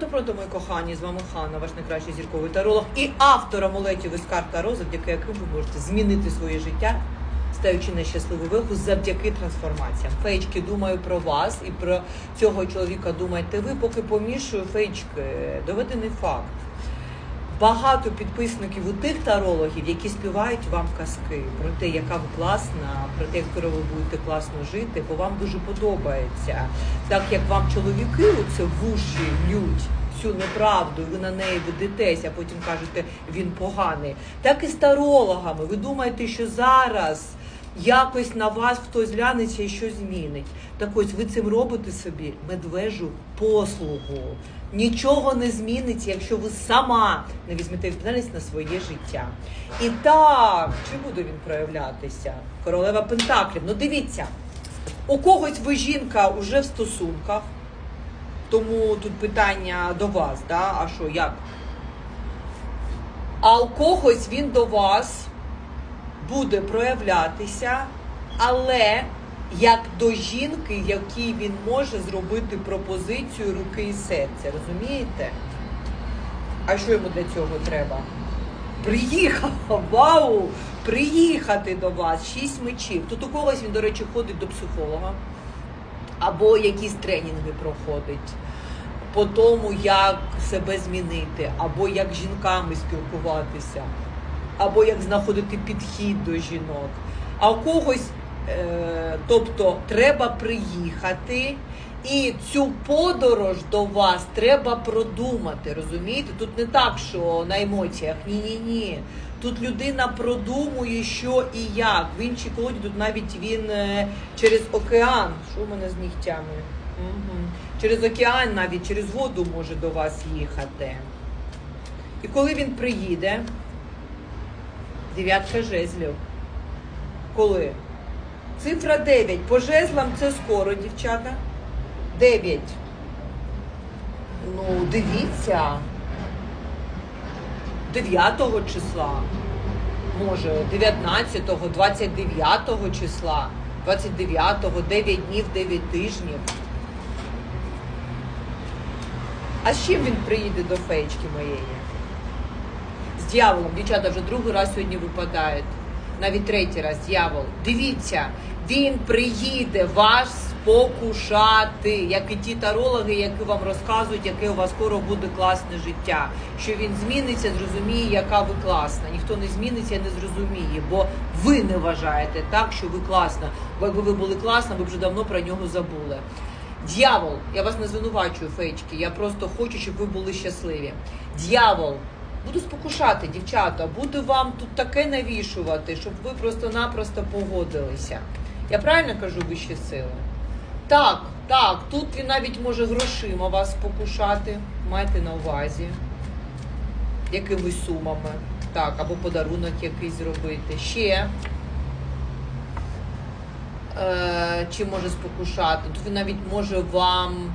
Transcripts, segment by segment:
Пронто, пронто, мої кохані, з вами Ханна, ваш найкращий зірковий таролог і автор амулетів із карт Таро, завдяки яким ви можете змінити своє життя, стаючи на щасливу виху завдяки трансформаціям. Феєчки, думаю про вас і про цього чоловіка думайте ви, поки помішую феєчки, доведений факт. Багато підписників у тих тарологів, які співають вам казки про те, яка ви класна, про те, як ви будете класно жити, бо вам дуже подобається. Так як вам чоловіки оце в уші лють всю неправду, і ви на неї ведетесь, а потім кажете, він поганий. Так і з тарологами. Ви думаєте, що зараз якось на вас хтось глянеться і щось змінить. Так ось ви цим робите собі медвежу послугу. Нічого не зміниться, якщо ви сама не візьмете відповідальність на своє життя. І так, чи буде він проявлятися? Королева Пентаклів. Ну дивіться, у когось ви жінка уже в стосунках, тому тут питання до вас, да? а що, як? А у когось він до вас буде проявлятися, але як до жінки, якій він може зробити пропозицію руки і серця, розумієте? А що йому для цього треба? Приїхав, вау! Приїхати до вас, шість мечів. Тут у когось він, до речі, ходить до психолога або якісь тренінги проходить по тому, як себе змінити, або як жінками спілкуватися, або як знаходити підхід до жінок. А у когось, е, тобто, треба приїхати. І цю подорож до вас треба продумати, розумієте? Тут не так, що на емоціях. Ні-ні ні. Тут людина продумує, що і як. В іншій колоді тут навіть він е, через океан. Що в мене з нігтями? Угу. Через океан, навіть через воду може до вас їхати. І коли він приїде, дев'ятка жезлів. Коли? Цифра 9. По жезлам це скоро, дівчата. 9. Ну, дивіться. 9 числа. Може, 19-го, 29 числа, 29-го, 9 днів, 9 тижнів. А з чим він приїде до феєчки моєї? З дьяволом. Дівчата вже другий раз сьогодні випадають. Навіть третій раз дьявол. Дивіться, він приїде вас спокушати, як і ті тарологи, які вам розказують, яке у вас скоро буде класне життя. Що він зміниться, зрозуміє, яка ви класна. Ніхто не зміниться, не зрозуміє, бо ви не вважаєте так, що ви класна. Бо якби ви були класна, ви вже давно про нього забули. Д'явол, я вас не звинувачую, феєчки, я просто хочу, щоб ви були щасливі. Д'явол, буду спокушати, дівчата, буду вам тут таке навішувати, щоб ви просто-напросто погодилися. Я правильно кажу вищі сили? Так, так, тут він навіть може грошима вас спокушати, майте на увазі, якимись сумами, так, або подарунок якийсь зробити. Ще. Е, чи може спокушати. Тут він навіть може вам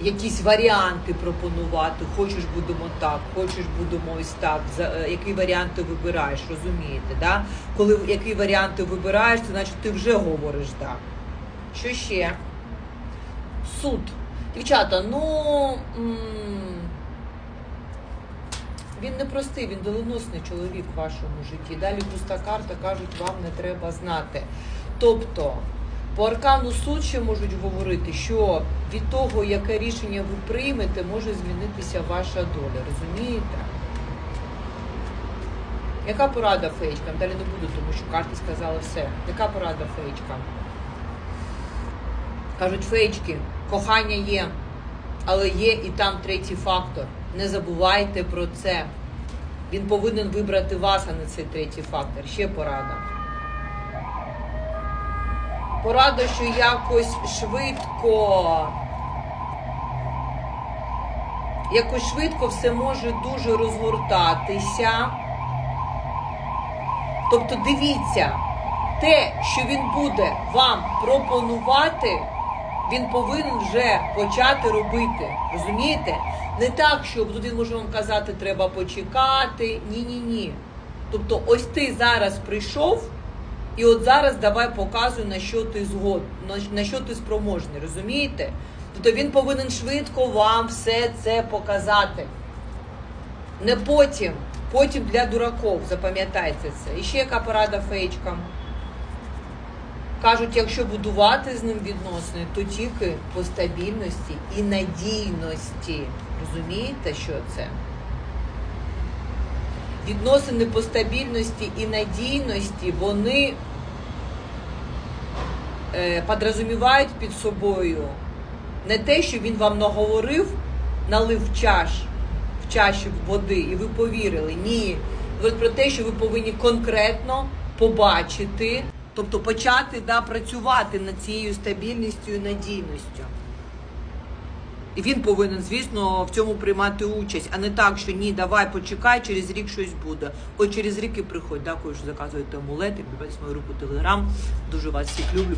якісь варіанти пропонувати. Хочеш будемо так, хочеш будемо ось так. За, е, який варіант ти вибираєш, розумієте? Да? Коли який варіант ти вибираєш, це значить ти вже говориш так. Що ще? Суд. Дівчата, ну. він не простий, він доленосний чоловік в вашому житті. Далі пуста карта кажуть, вам не треба знати. Тобто, по аркану суд ще можуть говорити, що від того, яке рішення ви приймете, може змінитися ваша доля. Розумієте? Яка порада феєчкам? Далі не буду, тому що карти сказали все. Яка порада феєчкам? Кажуть, феєчки, кохання є, але є і там третій фактор. Не забувайте про це. Він повинен вибрати вас, а не цей третій фактор. Ще порада. Порада, що якось швидко. Якось швидко все може дуже розгортатися. Тобто дивіться, те, що він буде вам пропонувати, він повинен вже почати робити. Розумієте? Не так, що тут він може вам казати, треба почекати. Ні, ні, ні. Тобто, ось ти зараз прийшов, і от зараз давай показуй, на що ти згод, на, що ти спроможний, розумієте? Тобто він повинен швидко вам все це показати. Не потім. Потім для дураков, запам'ятайте це. І ще яка порада фейчкам. Кажуть, якщо будувати з ним відносини, то тільки по стабільності і надійності. Розумієте, що це? Відносини по стабільності і надійності, вони е, подрозумівають під собою не те, що він вам наговорив, налив в чаш, в чаші води, і ви повірили. Ні. Говорить про те, що ви повинні конкретно побачити, тобто почати да, працювати над цією стабільністю і надійністю. І він повинен, звісно, в цьому приймати участь, а не так, що ні, давай почекай, через рік щось буде. От через рік і приходь. Дякую, що заказуєте амулети. Підписуйтесь мою групу Телеграм. Дуже вас всіх люблю.